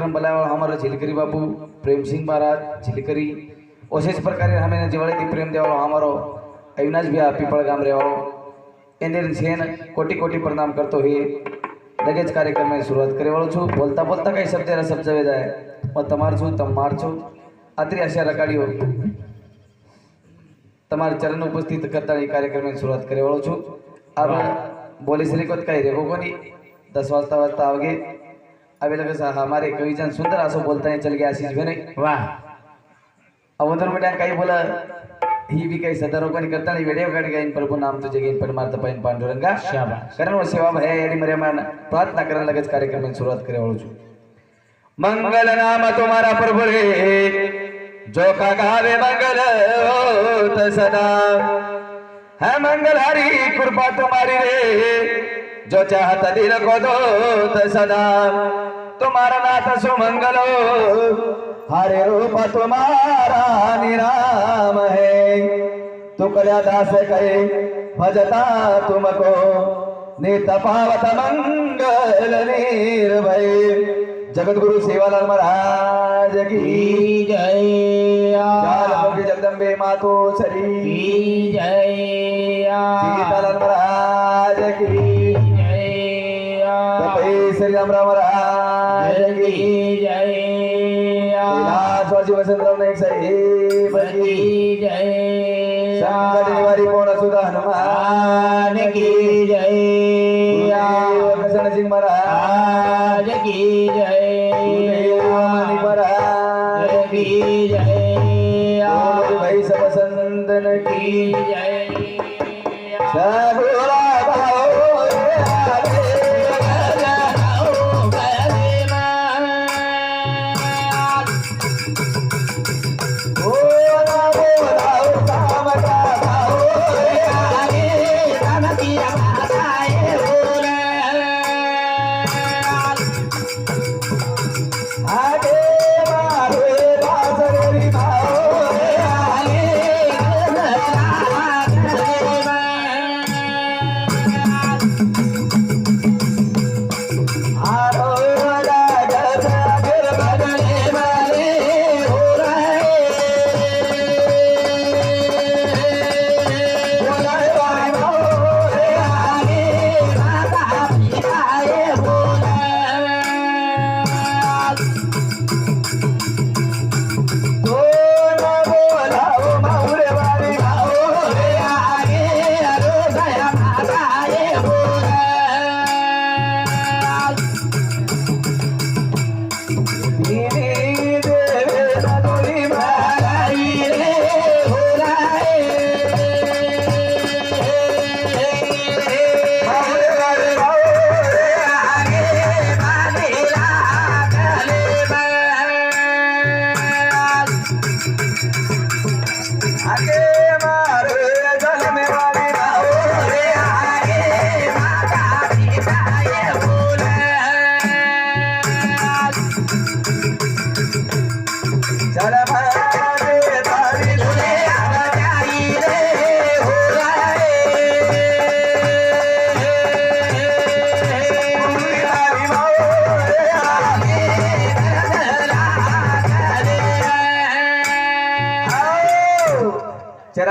વિક્રમ બલાવાળા અમારા ઝીલકરી બાપુ, પ્રેમસિંહ મહારાજ, ઝીલકરી. ઓછે જ પ્રકારે અમે જેવાળેથી પ્રેમ દેવાળો અમારો અવિનાશભાઈ આ પીપળ ગામ રહેવાળો એને છેન કોટી કોટી પ્રણામ કરતો હોઈએ. લગે જ કાર્યક્રમની શરૂઆત કરી વાળો છું. બોલતા બોલતા કઈ શબ્દ શબ્દ જાય. પણ તમાર છું, તમ માર છું. આત્રી આશા રકાડીઓ તમારે ચરણ ઉપસ્થિત કરતા એ કાર્યક્રમની શરૂઆત કરી વાળો છું. આ બોલી શ્રી કઈ રેવો કોની? દસ વાજતા વાજતા આવગે. अवेलेबल सा हमारे कविजन सुंदर असं बोलताना चल गया आशीष भी नाही वा अवधर म्हटल्या काही बोला ही बी काही सदरोपण करता नाही वेळेव काढ पर को नाम तुझे घेईन पण मारता पाहिजे पांडुरंगा। शाबा कारण व सेवा भया आणि मर्यामान प्रार्थना करायला लगेच कार्यक्रमाची सुरुवात करे वळूचू मंगल नाम तुम्हारा प्रभु रे जो का गावे मंगल हो सदा। है मंगल हरी कृपा तुम्हारी रे। जो चाहत दिल को दो सदा तुम्हारा नाथ सुमंगलो हरे रूप तुम्हारा निराम है। तुकल्या दास करे भजता तुमको। नित पावत मंगल निर्भय। जगत गुरु सेवालाल महाराज की जय जगदम्बे मातो शरी जय महाराज की महाराज की कैलासवासी वसंतराव नाईक साहेब की संकट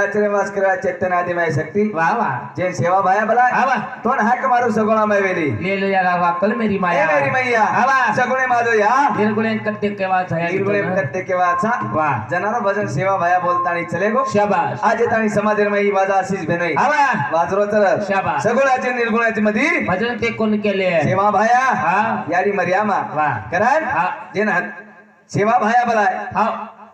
चैतन्य भास्कर चैतन्य आदिमाय शक्ति। वाह वाह जे सेवा भाया भला हवा तोन हक मारू सगुणा मैं वेली। ले लो या रावा कल मेरी माया. ए मेरी मैया। हवा सगुणे मारो या। निर्गुणे कत्ते के वाचा निर्गुणे कत्ते के वाचा। वाह जनानो भजन सेवा भाया बोलता आणि चले गो। शाबास. आज तानी समाधि रे मई वाजा आशीष भेनोई। हवा वाजरो तर शाबास. सगुणाचे निर्गुणाचे मधी। भजन ते कोण केले? सेवा भाया। हा. यारी मर्यामा. वाह कारण जेन सेवा भाया भला हा.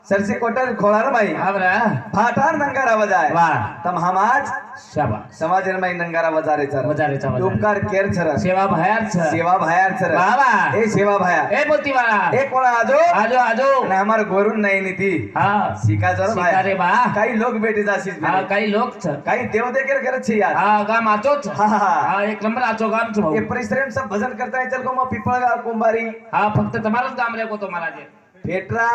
सरसे कोटर खोळार माई आवरा फाटार नंगारा वजाय वाह. तम हमाज। शाबास समाजेर माई नंगारा वजारे चर वजारेचा वजारे. उपकार केर चर सेवा बाहेर छ सेवा भायार चर वाह. ए सेवा भाया ए मोती वाला ए कोणा आजो? आजो आजो। आणि आम्हाला गोरून नाही नीती। हा। शिका जर शिका रे बा. काही लोक भेटे जाशील हा काही लोक छ। काही देव देखील करत छे यार। हा गाम आचो हा, हा, एक नंबर आचो गाम छ भाऊ। परिश्रम सब भजन करता है चल को मग पिपळगाव कुंभारी। हा फक्त तुम्हालाच गाम रेको तो मला जे फेटरा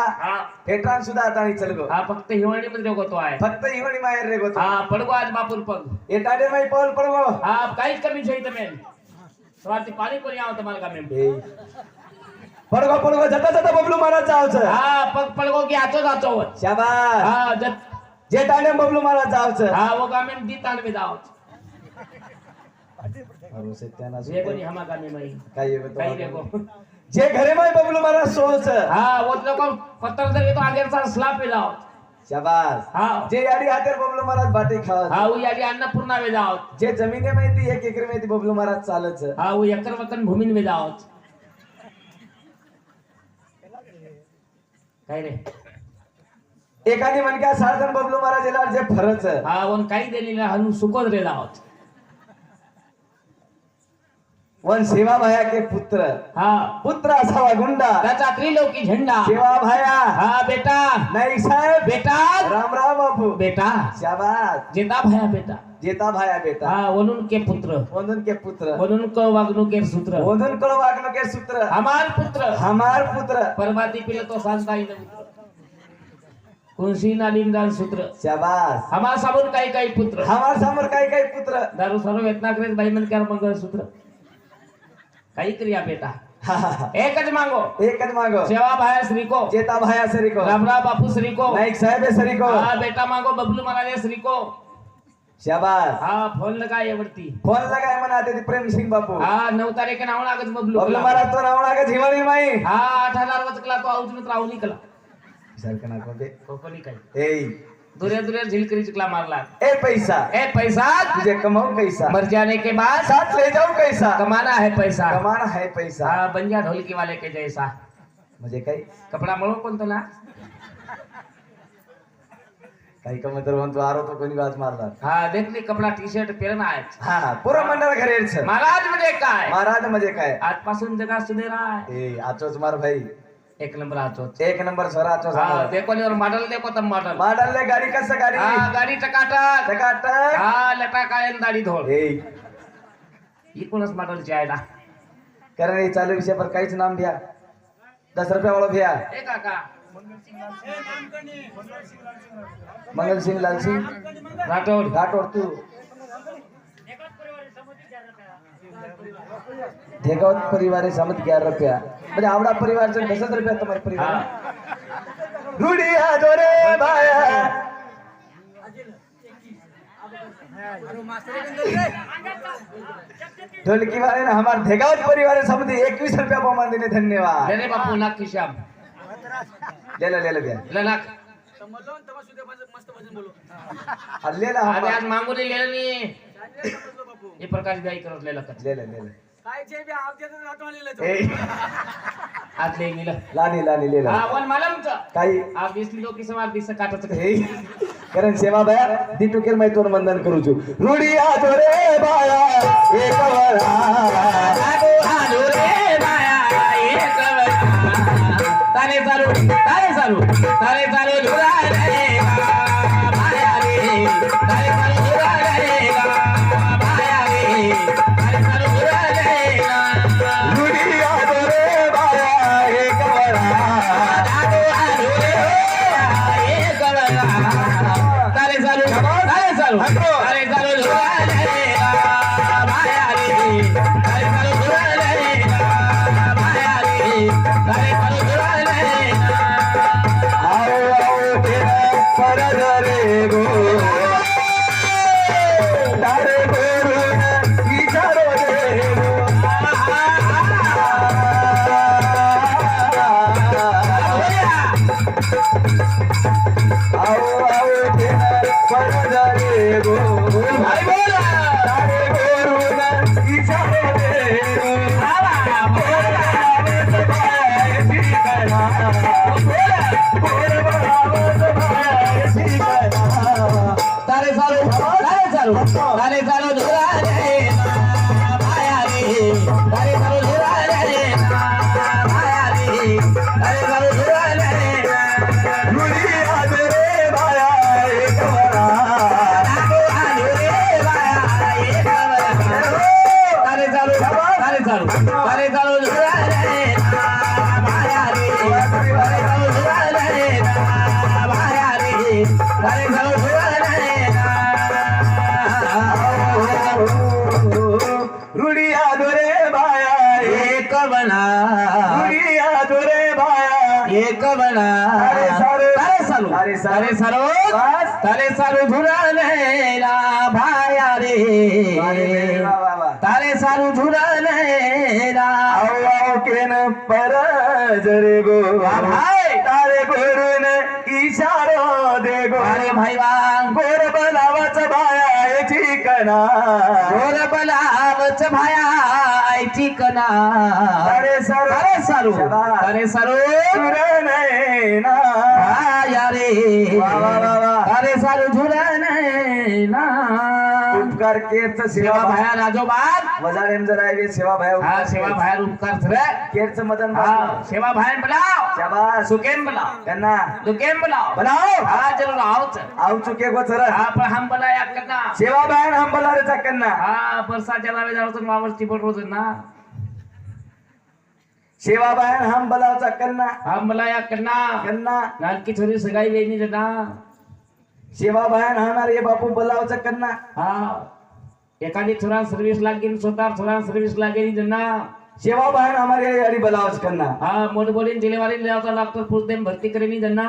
फेटरा सुद्धा आता गो. हा फक्त हिवाळी मध्ये रेगोतो आहे. फक्त हिवाळी माहेर रेगोतो हा पडगो आज बापूर पग एटाडे माई पाऊल पडगो. हा काहीच कमी छैत मेन. स्वाती पाणी कोणी आव तुम्हाला का मेन? पडगो पडगो जता जता बबलू महाराज जावच. हा पग पडगो की आचो जातो शाबा हा जेटाने बबलू महाराज जावच. हा वो का मेन दी ताणवे जावच अरे सत्यानाश ये कोणी हमा का जे घरे माय बबलू महाराज सोच हा वो लोग पत्थर दे तो आगे सा स्लाप पे जाओ शाबास. हा. जे याडी हातेर बबलू महाराज बाटे खावत हा वो यादी अन्नपूर्णा में जाओ जे जमिने माहिती एक एकर माहिती बबलू महाराज चालच हा वो एकर वतन भूमिन में जाओ काय रे? एकाने म्हणक्या साधन बबलू महाराज जे फरच. हा वन काही दिलेला हनु सुकोद रे जाओ वन सेवा भाया के पुत्र. हा. पुत्र असावा गुंडा त्याचा त्रिलोकी झेंडा. सेवा भाया हा बेटा. नाही साहेब. बेटा. राम राम बापू. बेटा. शाबास. जिता भया बेटा. जेता भाया बेटा. हा वनुन के पुत्र. वंदन के पुत्र. वनुन क वागणुकेर सूत्र. वंदन कळ वागणं के सूत्र. हमार पुत्र. हमार पुत्र. परमाती पिलं तो सांगता पुत्र कुंशी नालिमदान सूत्र. शाबास. हमार साबून काही काही पुत्र. हमार समोर काही काही पुत्र. दारू सर्व बाई मन कर मंगळ सूत्र. काही क्रिया बेटा. एकच मागो. एकच माग. सेवा भाया श्रीको. जेता भाया सरिको रामराव बापू श्रीको. नाईक साहेब सरिको हा बेटा मागो बबलू महाराज श्रीको. शाबास. हा फोन लगाय एवढती. फोन लगाय म्हणा ते प्रेम सिंग बापू. हा नऊ तारीख नाव लागत बबलू बबलू कला. महाराज तो नाव लागा झिवाळी माई. हा आठ हजार वचकला तो औजून राहू निकला सारखं ना कोणते कोकणी काही. दुऱ्या दुऱ्या झिलकरी चिकला मारला. ए पैसा. ए पैसा? तुझे कमाऊ कैसा मर जाने के बाद साथ ले जाऊ कैसा कमाना है पैसा. कमाना है पैसा. हा बंजा ढोलकी वाले के जैसा. म्हणजे काही कपडा मळो कोणतो ना काही तर म्हणतो आरो तो कोणी वाज मारला हा देखली कपडा टी शर्ट पेरण आहे. हा पुरं मंडळ घरी. महाराज म्हणजे काय? महाराज म्हणजे काय? आजपासून जगा सुनेरा ए आचोच मार भाई. एक नंबर आचो एक नंबर सर आचोच हा देखो नी और मॉडल देखो तब मॉडल माडलले गाडी कसं गाडी? हा गाडी टकाटक. टकाटक? हा लटा काय दाढी धोळ ए एकूणच मॉडलची आहे ना कारण हे चालू विषय पर काहीच नाम घ्या. दस रुपया वाला भैया ए काका. मंगल सिंग लाल सिंग राठोड. घाटोड तू. धेगावत परिवार है समज ग्यारह रुपया. म्हणजे आवडा परिवार से दस रुपया तुम्हारे हा. परिवार रुडिया जोरे भाया ढोलकी वाले ना हमारे धेगावत परिवार है समझ इक्कीस रुपया बहुमान देने धन्यवाद. ले रे बापू नाक खिशाम ले ला ले ला भैया ले नाक आ, ले ला आधी हमारा. आज मागुली ले नी हे प्रकाश गाई करत ले लखत ले ला ले ला ए, आज ले गेलं. लानी लानी ले ला हा वन मालमचं काही? आज दिसली लोकी समार दिस काटाचं हे. कारण सेवा बाया दी टुकेर माहिती तोंड बंधन करू छु रुडिया जोरे बाया एक वरा आगो आलो रे. वेळा. तारे चालू तारे चालू तारे चालू धुरा सारू तारे सारू. तारे सारू सारू झुरलेला भाया रे. तारे सारू झुरलेला आव्हाव केन परज रे गो भाई. तारे गोरून इशारो दे गो अरे भाई गोर बनावाच भाया ऐची कना तारे सारू. तारे सारू शाबास. तारे सारू सुर नैना भाया रे वा, वा, वा, वा. तारे सारू झुरलेला उपकार केरच सेवा भाया राजोबाद वजारेम जरा आहे सेवा भाया हा सेवा भाया उपकार थरे केरच मदन हा सेवा भाया बोलाव. शाबास. सुकेम बोलाव. त्यांना. दुकेम बोलाव. बनाव हा जरूर आओच आव चुके गो सर हा पण हम बोला या करना सेवा भाया हंबला रे चक्कन्ना हा बरसाच्या लावे जाऊ मावरची बोट रोज ना. सेवा भाया हंबला चक्कन्ना हम बोला या करना कन्ना. नानकी छोरी सगाई वेणी देना सेवा भाया हमारे बापू बलाव चक्कन्ना हा. एखादी थोडा सर्व्हिस लागेल स्वतः थोडा सर्व्हिस लागेल त्यांना सेवा भाया हमारे यारी बलावच करना हा मोठ बोलीन डिलेवरी लावता डॉक्टर पुरते भरती करेनी त्यांना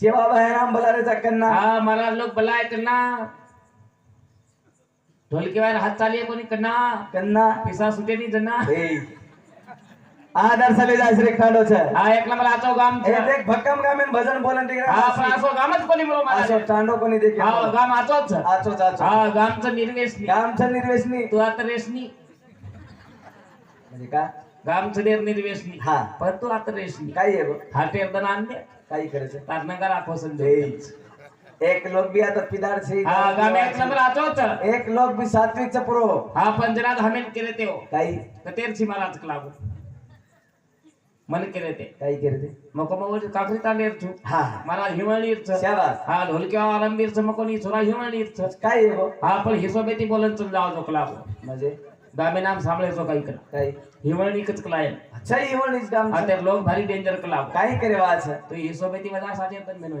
सेवा भाया हंबला रे चक्कन्ना हा मला लोक बलाय करना ढोलकीवार हात चालिये कोणी करना कन्ना पिसा सुटे त्यांना आदर सभे जाय श्री खांडो छ। हा एक नंबर आचो गाम ए देख भक्कम गामेन भजन बोलन ठीक हा पण असो गामच कोणी असो मला चांडो कोणी देखील हा गाम आचोच आचो हा गामचं निर्वेशनी. गामचं निर्वेशनी. तू आता रेशनी. म्हणजे का? गामचं नेर निर्वेशनी. हा. पण तू आता रेशनी. काही आहे हा टेरदन आणले काही करायचं आखो ए, एक लोक भी आता पिदार से हा गाम एक नंबर आचोच एक लोक भी सात्विक पुरो. हा पंजनाथ हमेन केले ते हो काही महाराज लागू. मन केले ते. काही करते मको मग काकरी तांडेरचू हा मला हिमळीरच शाबास. हा ढोलक्या आरंबीरच मकोनी छोरा हिमळीरच काय आहे हा पण हिशोबेती बोलन जाव जो लागू म्हणजे? दामे नाम सांभाळायचो काही करा काही हिमळणीकच कलायन अच्छा ही म्हणलीस काम हा ते लोक भारी डेंजर कलाव काही करे वाच तो हिशोबेती वजा साजे पण मेनू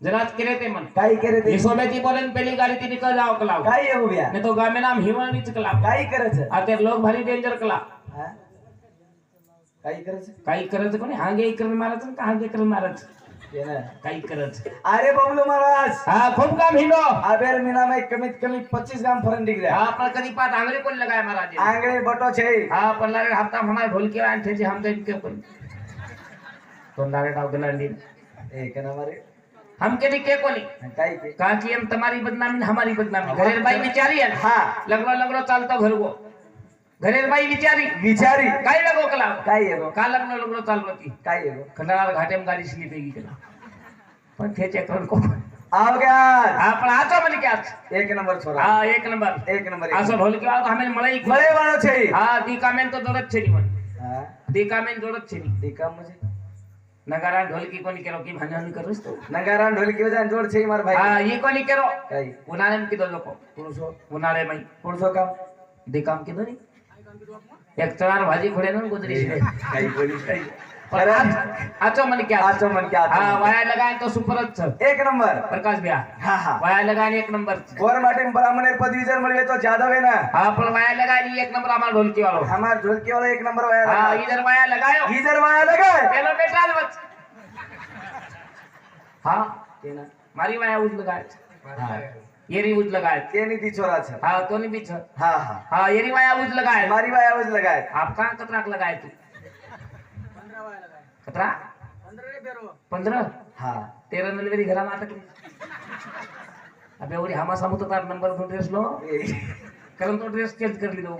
जरात केले ते मन काही करे ते? हिशोबेती बोलन पेली गाडी ती निकल जाव कलाव आहे उभ्या? नाही तो गामे नाम हिमळणीच कलाव काही करायचं? हा ते लोक भारी डेंजर कला हा? काही करायचं? काही करायचं कोणी? हांगे इकडे मारायचं का हांगे इकडे मारायचं? ना. काही करायचं. अरे बबलू महाराज! हा खूप काम हिंडो. आबेर मीना में कमीत कमी पच्चीस ग्राम फरन डिग्री हा पण कधी पाठ आंगळे कोण लगाय महाराज? आंगळे बटो छे हा पण लागे हफ्ता हमारे ढोलकी आन थे हम इनके कोण तो लागे डाव गलांडी एक नंबर हम के के कोनी? काही के कहा कि हम तुम्हारी बदनामी न हमारी बदनामी घरेर बाई विचारी है। हा। लगलो लगलो चालतो घर गो गणेशबाई विचारी. विचारी. काय ला गोकला? काय आहे गो? का लग्न लग्न चालू होती. काय आहे गो? खंडाळा घाटेम गाडी शिली पेगी केला. पण त्याचे करून कोण आपण आचो म्हणे की आज. एक नंबर छोरा हा एक नंबर. एक नंबर असं नंबर। की आज हमें मलाई की बड़े वालों छे हा ती कामेन तो जोडत छेनी म्हण. ती कामेन जोडत छेनी म्हणजे? नगारा ढोलकी कोणी केलो की ढोलकी म्हणजे जोड़ छे मार भाई. हा ही कोणी केलो? उन्हाळ्यात किती लोक? पुरुषो उन्हाळे माई पुरुषो काम? दे काम केलं नाही. एक चार भाजी खोले ना गुजरी काही बोलीस नाही. अरे अच्छा मन क्या आचो मन क्या हा वाया लगाए तो सुपर अच्छा एक नंबर. प्रकाश भैया हा हा. वाया लगाए एक नंबर. और माटे ब्राह्मण एक पद विजय मिले तो ज्यादा है ना. हां पर वाया लगाए एक नंबर हमार ढोलकी वालो हमार येरी उजलं काय तेनी ती छोराचं हा तो नि बीच हा हा. हा येरी माया उजलं काय मारी माया आवाज लगाय आप का कतराक लगाय तू? कतरा? पंधरा हा. तेरा नलवेरी घरा माता की अबे एवढी हामा सामू तार नंबर तो ड्रेस लो. कारण तो ड्रेस चेंज करली तो.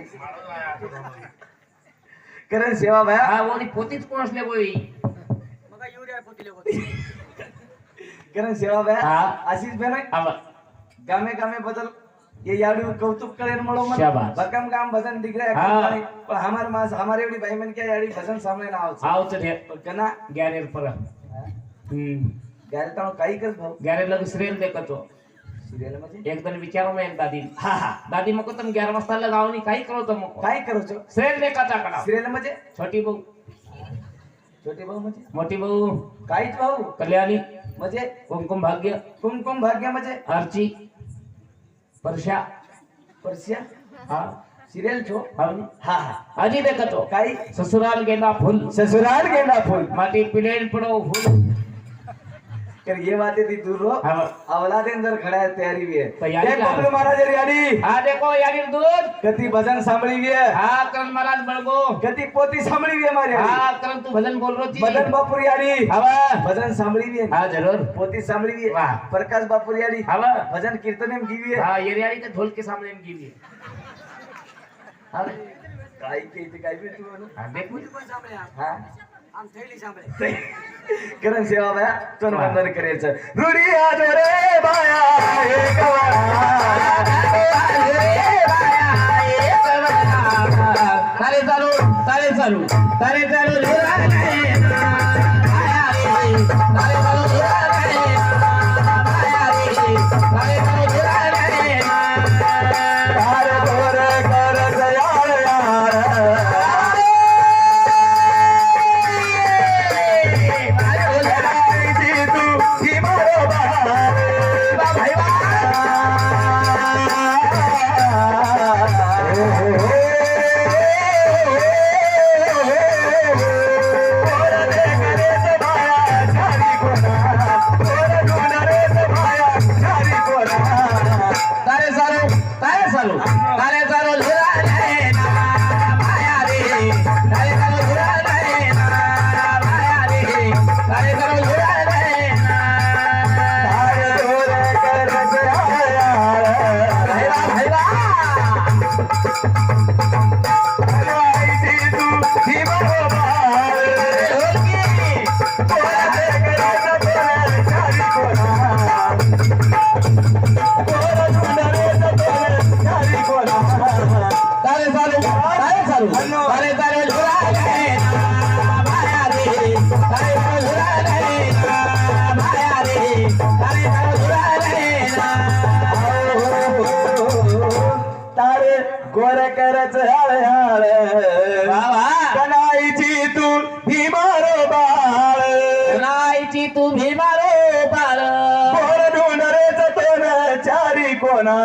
कारण सेवा भाया. हा ओरी पोतीच कोणसले गोई कारण सेवा भाया. हा. आशीष भाई आवाज ગામે ગામે બદલ ये यावड़ी कौतुक करे મળો મને શાબાશ. ભકમ ગામ ભજન દીકરા હા. પણ हमार मास हमारे एवढी भाई मन क्या याडी भजन सामने ना આવશે आओ चल कना ग्यारेर पर हम्म गारे ताणो काही कर भाऊ ग्यारेर लग सिरियल देखतो सिरियल मध्ये एक दिन विचारो मैं एक दादी हा हा दादी मको तुम ग्यारह वाजता लगाओ नहीं काही करो तुम काय करू છો सिरियल देखा करा सिरियल मध्ये छोटी बहू छोटी भाऊ मध्ये मोटी बहू काहीच भाऊ कल्याणी म्हणजे कुमकुम भाग्य कुमकुम भाग्य म्हणजे आरची परश्या परश्या हा सिरियल छो हम हा हा आधी देखतो काही ससुराल गेला फुल ससुराल गेला फुल माती पिलेन पडो फुल કે ये बातें थी दूर रहो अवलादे अंदर खड़ा है तैयारी भी है तैयारी बबलू महाराज यारी हां देखो यारी दूध गति भजन सांभળી भी है हां करण महाराज बळगो गति पोती सांभળી भी है मारे हां करण तू भजन बोल रहो जी भजन बापुर यारी हवा भजन सांभળી भी है हां जरूर पोती सांभળી भी है वाह प्रकाश बापुर यारी हवा भजन कीर्तन में की भी है हां ये यारी के ढोल के सामने में की भी है अरे काई के काई भी तू हां देखो कोई सामने हां करण सेवा बाया तो वंदन करायचं रुडी आज रे बाया हे तारे चालू. तारे चालू तारे चालू. गोर करच हाळ हाळ वा वा. कनाईची तू ही मारो बाळ नाईची तुम्ही मारो बाळ गोर ढूंढरेच तोन चारी कोणा.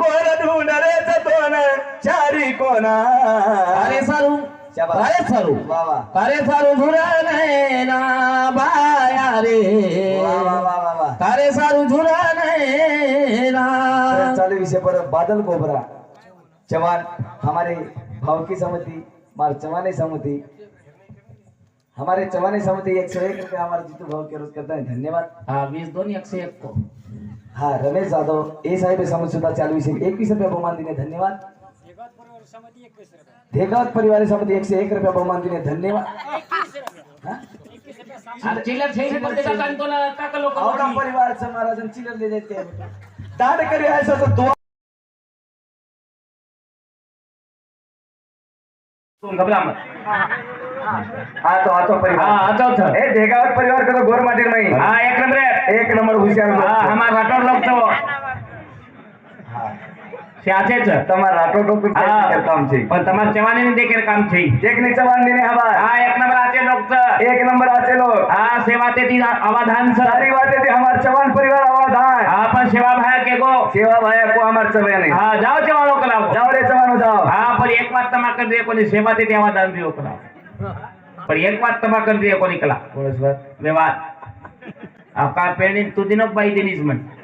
गोर ढूंढरेच तोन चारी कोणा शाबास. तारे चालू वा वा. तारे चालू झुरा रे ना, बाया रे. तारे सारू झुरा रे ना. चालू विषय पर बादल कोबरा. चौहान हमारे भाव की सहमति हमारे चवाने हमारे चवाने सहमति एक सौ एक रुपये हमारे जीतू भाव के रोज करता है। धन्यवाद। हा वीस दोन एक को। हा रमेश जाधव ए साहेब समज सुद्धा चालू विषय एकवीस रुपये बहुमान दिने धन्यवाद। धेगावत परिवार समिती एकशे एक रुपये बहुमान दिने धन्यवाद। आवडा परिवारचं महाराजन चिलर दे देते दान करी आहे सो दुआ घबरा मत हा तो आतो हा परिवार आता होतं. ए धेगावत परिवार करो गोर माटीर नाही हा एक नंबर आहे. एक नंबर हुशार हा लोक છે. हमार राठोड लोक तो હા. છે જ તમારા રાટો ટોપી કામ છે પણ તમાર સેવાની દેખેર કામ છે એક ની ચવાનની ને હવા હા એક નંબર આચે લોક એક નંબર આચે લોક હા સેવા તેથી અવાધાન સર સારી વાત તેથી અમાર ચવાન પરિવાર અવાધાન હા પણ સેવા ભાયા કે ગો સેવા ભાયા કો અમાર ચવાને હા જાઓ ચવાનો કલાવ જાઓ રે ચવાનો જાઓ હા પણ એક વાત તમા કરી દે કોની સેવા તેથી અવાધાન દેવો કલાવ પણ એક વાત તમા કરી દે કોની કલા બસ વાત મે વાત આપકા પેણી તુદીનો બાઈ દેનીસ મને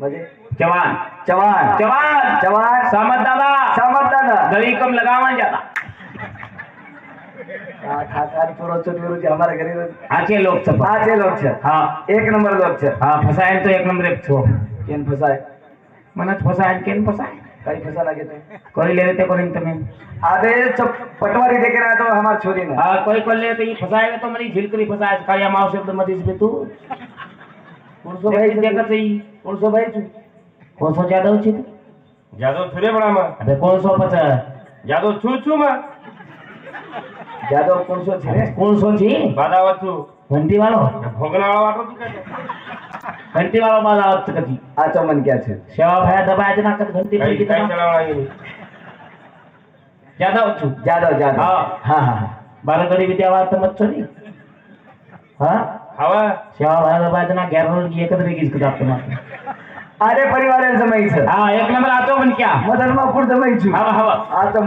म्हणजे? दादा. दादा. कम एक नंबर तो एक नंबर छो केन फसाय. मनात फसाय केन फसाए काही फसा लागे ते कोई ले लेते कोई अरे पटवारी देखे रहा तो हमारी छोरी ने कोई कोई फसाएगा तो मेरी झिलकरी फसाए काया माओ शब्द मत तू. कोणसो भाई देखत आहे कोणसो भाई तू कोणसो जादव छी तू જાદવ છું રે પણ આમાં અબે કોણ સો પછી જાદવ છું છું માં જાદવ કોણસો છે ને કોણ સો છી બાદાવત છું ઘંટી વાળો ભોગનાવાળો વાટો છું કે ઘંટી વાળો બાદ આવત કદી આ ચમન ક્યાં છે સેવા ભાયા દબાય જ ના કદ ઘંટી પડી કઈ કઈ ગઈ ચલાવવાની જાદવ છું જાદવ જાદવ હા. હા હા હા બાર ઘડી વિદ્યા વાત તો મત છો ની હા सेवा एकत्र अरे परिवार हा एक नंबर आतो मन क्या. मदन मापूरचं माहिती हवा हवा. आतो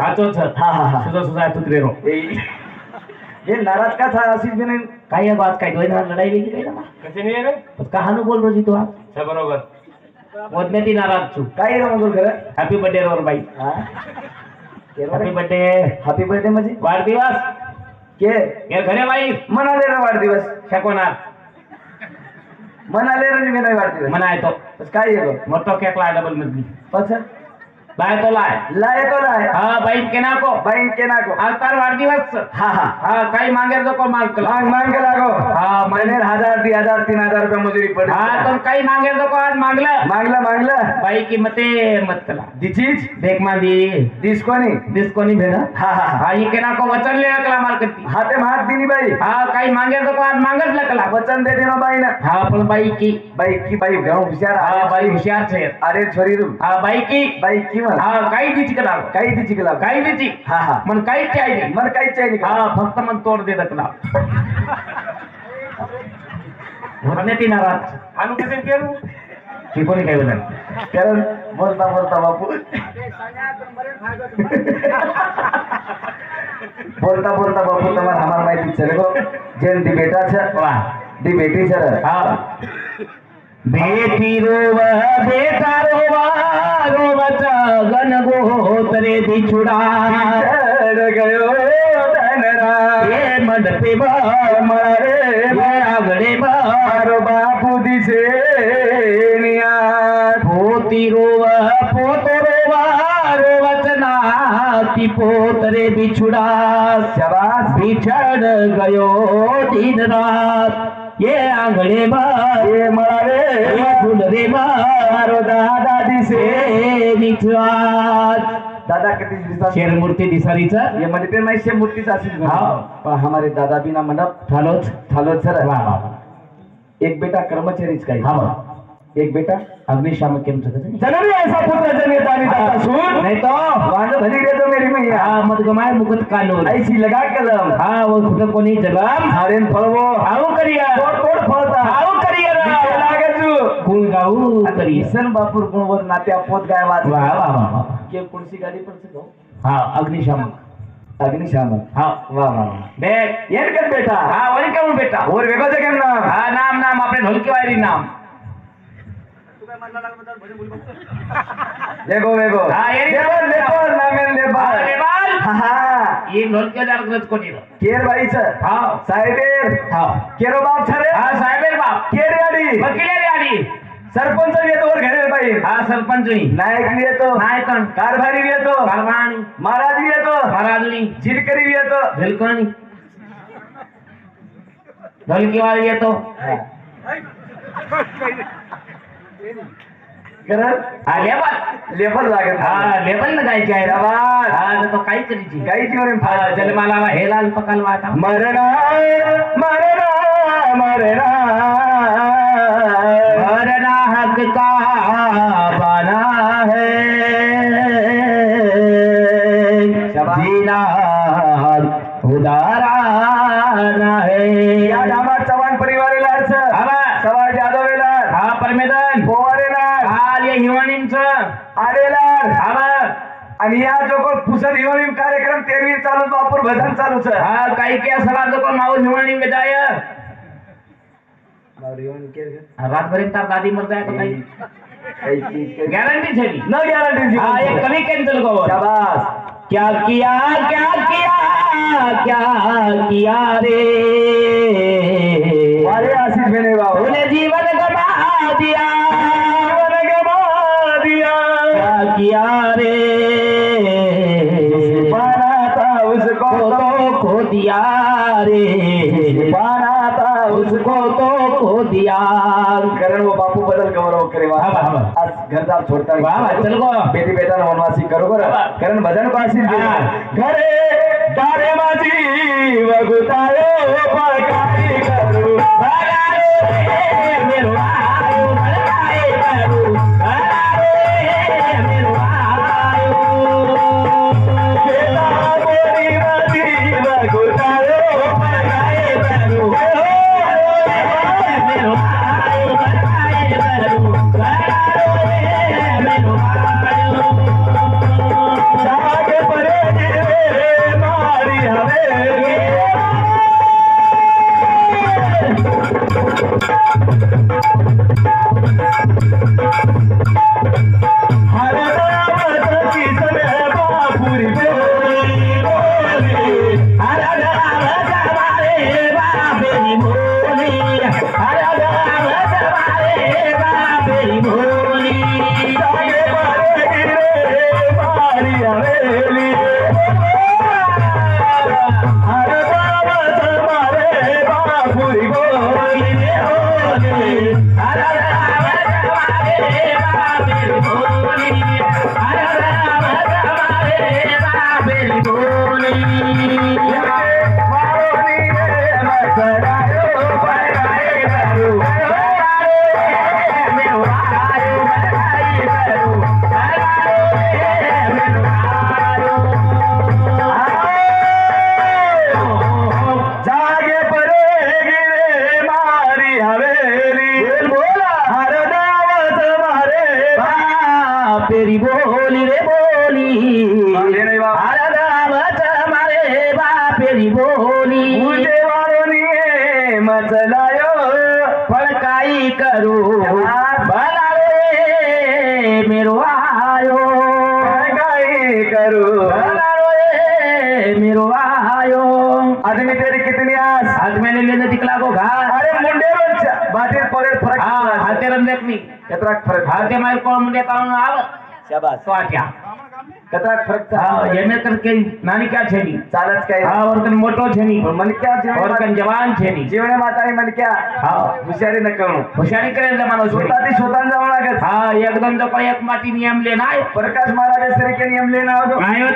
आतो हा हा हा. तू नाराज का था असिफ बिन काय बात काय दोन लढाई वेगळी काय ना कसे नाही रे? कहाणू बोल रोजी तू आज? बरोबर. वदने ती नाराज तू काय रे मग कर हॅपी बर्थडे रोर भाई. हॅपी बर्थडे हॅपी बर्थडे म्हणजे? वाढदिवस. के? घे घरे बाई मनाले रे वाढदिवस शकवणार मनाले रे मी नाही वाढदिवस। म्हणाय तो। बस काय गं? मोठो केक लाय डबल मधली पछ लाय तो लाय. लाय तो हा बाई के नाको. बाईन के नाको. आज तार वाढदिवस. हा हा. हा मागे को माग मांग मांग के लागो. हा, महिने हजार तीन हजार तीन हजार रुपये मजुरी पडली. हा तो मागे को आज मागलं. मागलं मागलं. बाई की मते मत कला दिचीच? देख मादी दिस कोणी? दिस कोणी भेना हा हा नाको वचन ले कला मार करती हा ते महाग दिनी बाई. हा काही मागे जो को आज लकला वचन दे देनो बाई ना हा पण बाई की. बाई की बाई घणो हुशार हा आहे. बाई हुशार છે अरे छोरी रू हा बाई की. बाई की हा काही तिची कला काही हा हा. मन काहीच चाय नाही. चाय नाही हा फक्त मन तोड दे कला येणार कोणी काय बोलणार? कारण बोलता बोलता बापू. बोलता बोलता बापू तुम्हाला हमार माहिती चल गो. जेन बेटा छे वाह दी बेटी छे બેટીરો વહે તારો વારો વચન ગોતરે થી છુડા ગયો ધનરા એ મંડપે મરે આગળે મારો બાપુ દિશે પોતી રોવા પોતો पोतरे बिछुड़ा शबास बिछड़ गयो दिन रात ये आंगड़े मारे मारे. फुलरे मारो दादा दिसे निखवात दादा किती दिसतात? शेरमूर्ती दिसारीचा? ये म्हणजे ते नाही शेरमूर्तीच असेल हा हमारे दादा बिना मंडप ठालोच ठालोच सर एक बेटा कर्मचारीच काही. हा एक बेटा अग्निशामक केम छत जननी ऐसा पुत्र जनेता आणि दाता सून नाही तो वांग भली रे तो मेरी मैया. हा मत गमाय मुकत कानूर ऐसी लगा कलम. हा वो कुठं कोणी जगाम? हारेन फळवो. हाऊ करिया. तोड तोड फळता? हाऊ करिया लागजू गुण गाऊ करिया. किसन बापूर गुणवर नात्या पोत गाय वाज वा वा वा के कुणसी गाडी पडছে गो हा अग्निशामक. अग्निशामक. हा. वा वा देख येन कर बेटा? हा बेटा. और वेगळं जे केम ना हा नाम नाम आपले ढोलकीवारी नाम. हा, येरी लेबर लेबर नामेन हा, लेबर लेबाल. हा हा। ही ढोलकीवार ग्रज कोणी रो? केर बाईचं हा। साहेबेर। हा। केरो बाप छरे हा? साहेबेर बाप। केर गाडी वकिले आली सरपंच येतो वर घेणार बाई हा सरपंच नायक येतो नायकण कारभारी येतो कारवाणी महाराज येतो महाराजनी जिरकरी येतो झलकणी ढोलकीवार येतो करत हा लेबल लेबर लागत हा लेबल न जायची आहे. शाबास. हा तर तो काही करीची काही जीवन हा जन्माला हे लाल पकाल वाटा मरणा मरणा मरणा. मरना हक का बना है? शाबाश. जीना उदाराना है? आरेला आबा आणि या जो कोण पुसद हिवाळी कार्यक्रम तेरवी चालू बापूर भजन चालू सर हा काही क्या सवाल जो कोण? माऊ हिवाणी में जाय तार दादी मर जाय तो काही. गॅरंटी छेली न गॅरंटी हा ये कभी कैंसिल को शाबास. क्या किया क्या किया क्या किया रे? अरे आशिष बेने बाबा. तूने जीवन गवा दिया. दिया रे था उसको तो खो दिया रे। था उसको तो खो दिया करण वो बापू बदल करे। वाह घर छोड़ता वाह चल को बेटी बेटा करो करण भजन पासी हाँ। घरे दारे माजी वगुतायो पकाई करू। கத்ராக் મોટો છે ની પણ મને ક્યાં છે જવાન છે ની જીવણે માતાએ મને ક્યાં હા હોશિયારી ન કરું હોશિયારી કરે જમાનો સ્વતાથી સ્વતાન જવાના કે હા એકદમ તો પ્રયત્ન માટી નિયમ લેના પ્રકાશ મહારાજ સર કે નિયમ લેના આવ્યો